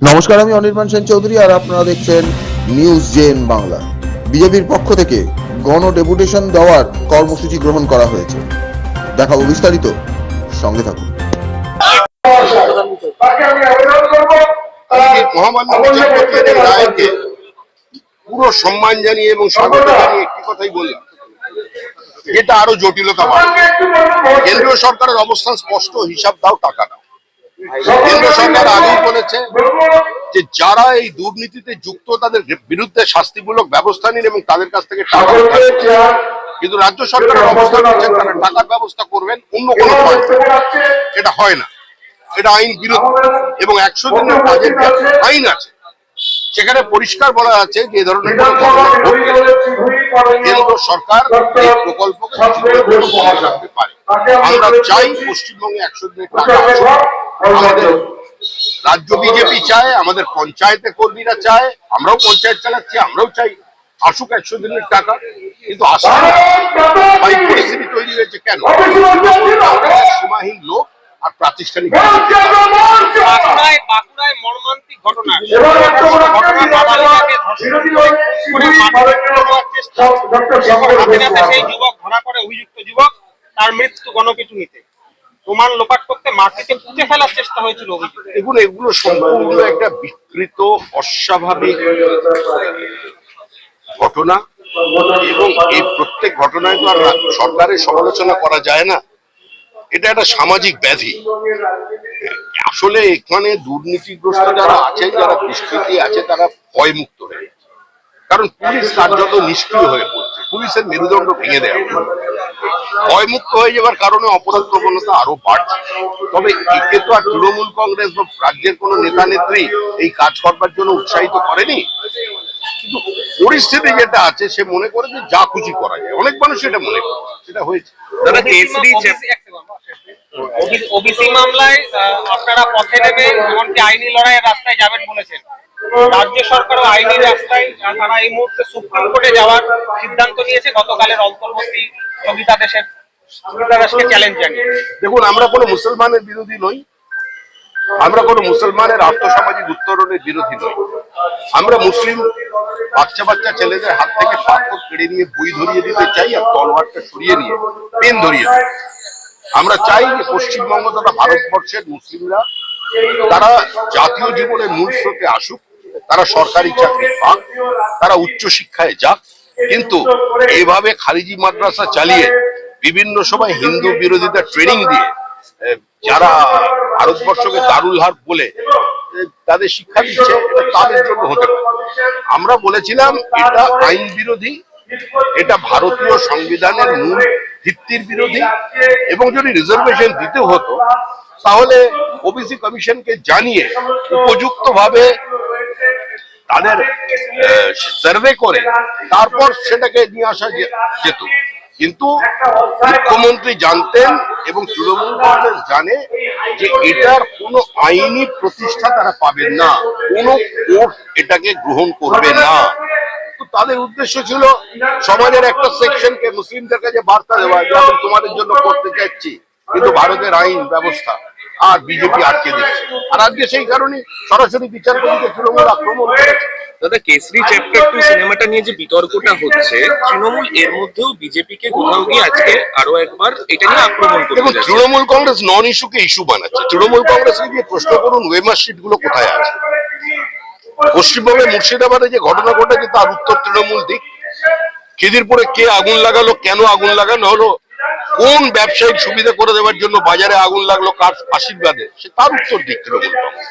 নমস্কার, আমি অনির্বাণ সেন চৌধুরী আর আপনারা দেখছেন নিউজ জেন বাংলা। বিজেপির পক্ষ থেকে গণ ডেপুটেশন দেওয়ার কর্মসূচি গ্রহণ করা হয়েছে। দেখাবো বিস্তারিত। সঙ্গে থাকুন। পুরো সম্মান জানিয়ে এবং স্বাগত জানিয়ে একটি কথাই বললাম। যেটা আরও জটিলতা কেন্দ্রীয় সরকারের অবস্থান স্পষ্ট, হিসাব দাও, টাকা দাও। কেন্দ্র সরকার আগেই বলেছে যে যারা এই দুর্নীতিতে যুক্ত তাদের বিরুদ্ধে শাস্তিমূলক ব্যবস্থা নিন এবং তাদের কাছ থেকে টাকা কিন্তু রাজ্য সরকারের অবস্থান হচ্ছে তারা টাকার ব্যবস্থা করবেন অন্য কোনো এটা হয় না। এটা আইন বিরোধী। এবং একশো দিনের কাজের আইন আছে। সেখানে পরিষ্কার বলা আছে যে ধরনের কেন্দ্র সরকার এই প্রকল্পকে রাখতে পারে। আমরা চাই পশ্চিমবঙ্গে একশো দিনের টাকা আমাদের রাজ্য বিজেপি চায় আমাদের পঞ্চায়েতে কর্মীরা চায় আমরাও পঞ্চায়েত চালাচ্ছি আমরাও চাই। আসুক একশো দিনের টাকা কিন্তু আসা এই পরিস্থিতি তৈরি হয়েছে কেন? সীমাহীন লোক আর প্রাতিষ্ঠানিক বাঁকুড়ায় মর্মান্তিক ঘটনা। করে সেই যুবক ধরা পড়ে অভিযুক্ত যুবক তার মৃত্যু গণপিটুনিতে। প্রমাণ লোপাট করতে মাটিতে পুঁতে ফেলার চেষ্টা হয়েছিল এগুলো এগুলো সম্পূর্ণ একটা বিকৃত, অস্বাভাবিক ঘটনা এবং এই প্রত্যেক ঘটনায় তো আর সরকারের সমালোচনা করা যায় না। এটা একটা সামাজিক ব্যাধি। আসলে এখানে দুর্নীতিগ্রস্ত যারা আছেন, যারা দুষ্কৃতি আছে, তারা ভয়মুক্ত হয়ে। কারণ পুলিশ কার্যত নিষ্ক্রিয় হয়ে পড়ছে। পুলিশের মেরুদণ্ড ভেঙে দেয় ভয়মুক্ত হয়ে যাওয়ার কারণে অপরাধ প্রবণতা আরও বাড়ছে। তবে একে তো আর তৃণমূল কংগ্রেস বা রাজ্যের কোন নেতা নেত্রী এই কাজ করবার জন্য উৎসাহিত করেনি। কিন্তু পরিস্থিতি যেটা আছে সে মনে করে যে যা খুশি করা যায়। অনেক মানুষ এটা মনে করে সেটা হয়েছে। ওবিসি মামলায় আপনারা পথে নেবে এমনকি আইনি লড়াইয়ের রাস্তায় যাবেন বলেছেন। রাজ্য সরকারও আইনি রাস্তায় তারা এই মুহূর্তে সুপ্রিম কোর্টে যাওয়ার সিদ্ধান্ত নিয়েছে। গতকালের অন্তর্বর্তী স্থগিতাদেশের স্থগিতাদেশকে দেখুন, আমরা কোনো মুসলমানের বিরোধী নই। আমরা কোনো মুসলমানের আর্থসামাজিক উত্তরণের বিরোধী নই। আমরা মুসলিম বাচ্চা বাচ্চা ছেলেদের হাত থেকে পাথর কেড়ে নিয়ে বই ধরিয়ে দিতে চাই আর তলোয়ারটা সরিয়ে নিয়ে পেন ধরিয়ে দিই। আমরা চাই যে পশ্চিমবঙ্গ তথা ভারতবর্ষের মুসলিমরা তারা জাতীয় জীবনের মূল স্রোতে আসুক। তারা সরকারি চাকরি পাক, তারা উচ্চ শিক্ষায় যাক। কিন্তু এইভাবে খারিজি মাদ্রাসা চালিয়ে বিভিন্ন সময় হিন্দু বিরোধিতা ট্রেনিং দিয়ে যারা ভারতবর্ষকে দারুল হার বলে তাদের শিক্ষা দিচ্ছে তাদের জন্য হতে পারে। আমরা বলেছিলাম, এটা আইন বিরোধী, এটা ভারতীয় সংবিধানের মূল ভিত্তির বিরোধী, এবং যদি রিজার্ভেশন দিতে হতো, তাহলে ওবিসি কমিশনকে জানিয়ে উপযুক্ত ভাবে তাদের সার্ভে করে তারপর সেটাকে নিয়ে আসা যেত। কিন্তু মুখ্যমন্ত্রী জানতেন এবং তৃণমূল কংগ্রেস জানে যে এটার কোনো আইনি প্রতিষ্ঠা তারা পাবেন না। কোনো কোর্ট এটাকে গ্রহণ করবে না। তাদের উদ্দেশ্য ছিল সমাজের একটা সেকশনকে মুসলিমদের কাছে বার্তা দেওয়া যে, আমি তোমাদের জন্য করতে চাচ্ছি কিন্তু ভারতের আইন ব্যবস্থা আর বিজেপি আটকে দিচ্ছে। আর আজকে সেই কারণে সরাসরি বিচারপতিকে তৃণমূল আক্রমণ করেছে। দাদা কেসরি চ্যাপ্টার টু সিনেমাটা নিয়ে যে বিতর্কটা হচ্ছে তৃণমূল এর মধ্যেও বিজেপিকে কোথাও গিয়ে আজকে আরও একবার এটা নিয়ে আক্রমণ দেখুন তৃণমূল কংগ্রেস নন ইস্যুকে ইস্যু বানাচ্ছে। তৃণমূল কংগ্রেসকে গিয়ে প্রশ্ন করুন ওয়েমার শিটগুলো কোথায় আছে? পশ্চিমবঙ্গে মুর্শিদাবাদে যে ঘটনা ঘটেছে তার উত্তর তৃণমূল দিক। খিদিরপুরে কে আগুন লাগালো কেন আগুন লাগানো হলো কোন ব্যবসায়িক সুবিধা করে দেওয়ার জন্য বাজারে আগুন লাগল, কার আশীর্বাদে? সে তার উত্তর দিক তৃণমূল কংগ্রেস